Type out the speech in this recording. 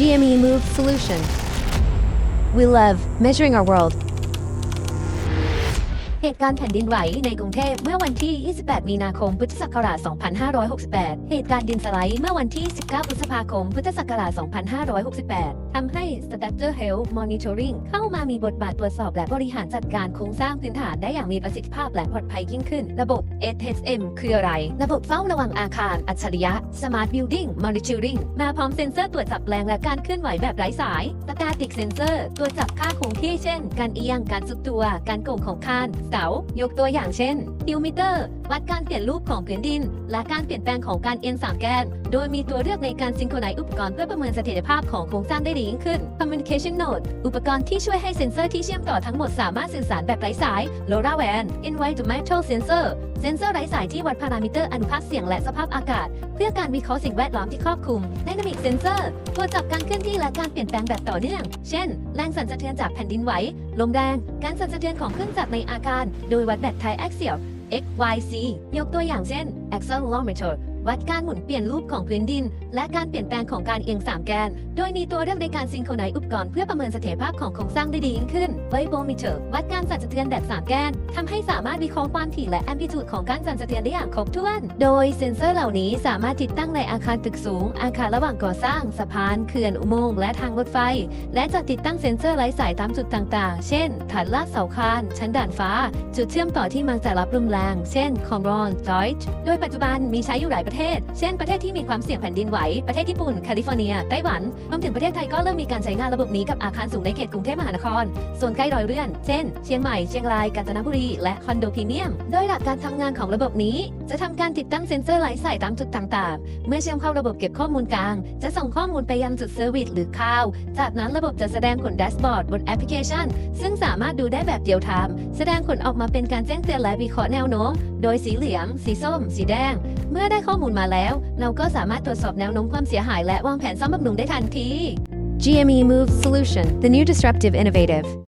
GME Move Solution. We love measuring our world. เหตุการณ์แผ่นดินไหวในกรุงเทพเมื่อวันที่ 28 มีนาคม พุทธศักราช 2568 เหตุการณ์ดินสไลด์เมื่อวันที่ 19 พฤษภาคม พุทธศักราช 2568 ทำให้ Structure Health Monitoring เข้ามามีบทบาทตรวจสอบและบริหารจัดการโครงสร้างพื้นฐานได้อย่างมีประสิทธิภาพและปลอดภัยยิ่งขึ้น ระบบ SHM คืออะไร ระบบเฝ้าระวังอาคาร อัจฉริยะ Smart Building Monitoring มาพร้อมเซ็นเซอร์ตรวจจับแรงและการเคลื่อนไหวแบบไร้สาย Static Sensor ตรวจจับค่าคงที่เช่น การเอียง การสุดตัว การโก่งของคานเสายกตัวอย่างเช่นิวมิเตอร์วัดการเปลี่ยนรูปของพื้นดิน และการเปลี่ยนแปลงของการเอียงสามแกน โดยมีตัวเลือกในการซิงโครไนซ์อุปกรณ์เพื่อประเมินเสถียรภาพของโครงสร้างได้ดียิ่งขึ้น Communication Node อุปกรณ์ที่ช่วยให้เซ็นเซอร์ที่เชื่อมต่อทั้งหมดสามารถสื่อสารแบบไร้สาย LoRaWAN Environmental Sensor เซ็นเซอร์ไร้สายที่วัดพารามิเตอร์อนุภาคเสียงและสภาพอากาศ เพื่อการวิเคราะห์สิ่งแวดล้อมที่ครอบคลุม Dynamic Sensor ตรวจจับการเคลื่อนที่และการเปลี่ยนแปลงแบบต่อเนื่อง เช่น แรงสั่นสะเทือนจากแผ่นดินไหว ลมแรง การสั่นสะเทือนของเครื่องจักรในอาคาร โดยวัดแบบ Thai Axial X Y C ยกตัวอย่างเช่น Accelerometer วัดการหมุนเปลี่ยนรูปของพื้นดิน และการเปลี่ยนแปลงของการเอียงสามแกน โดยมีตัวเลือกในการซิงโครไนซ์อุปกรณ์เพื่อประเมินเสถียรภาพของโครงสร้างได้ดียิ่งขึ้น Vibometer วัดการสั่นสะเทือนแบบสามแกนทำให้สามารถวิเคราะห์ความถี่และแอมพลิจูดของการสั่นสะเทือนได้อย่างครบถ้วน โดยเซ็นเซอร์เหล่านี้สามารถติดตั้งในอาคารตึกสูง อาคารระหว่างก่อสร้างสะพานเขื่อนอุโมงค์และทางรถไฟ และจะติดตั้งเซ็นเซอร์ไร้สายตามจุดต่างๆ เช่น ฐานลากเสาคานชั้นด่านฟ้า จุดเชื่อมต่อที่มักจะรับลมแรง เช่นคอมรอนจอยต์โดยปัจจุบันมีใช้อยู่หลายประเทศ เช่นประเทศที่มีความเสี่ยงแผ่นดินไหว ประเทศญี่ปุ่น แคลิฟอร์เนีย ไต้หวันรวมถึงประเทศไทยก็เริ่มมีการใช้งานระบบนี้กับอาคารสูงในเขตกรุงเทพมหานคร ส่วนใกล้รอยเลื่อน เช่น เชียงใหม่ เชียงราย กาญจนบุรี และคอนโดพรีเมียม โดยหลักการทำงานของระบบนี้ จะทำการติดตั้งเซ็นเซอร์ไร้สายตามจุดต่างๆ เมื่อเชื่อมเข้าระบบเก็บข้อมูลกลาง จะส่งข้อมูลไปยังจุดเซอร์วิสหรือคลาวจากนั้นระบบจะแสดงผลแดชบอร์ดบนแอปพลิเคชัน ซึ่งสามารถดูได้แบบเดียวไทม์แสดงผลออกมาเป็นการแจ้งเตือนและวิเคราะห์แนวโน้ม โดยสีเหลือง สีส้ม สีแดง เมื่อได้ข้อมูลมาแล้ว เราก็สามารถตรวจสอบแนวโน้มความเสียหายและวางแผนซ่อมบำรุงได้ทันที GME Move Solution, the new disruptive innovative.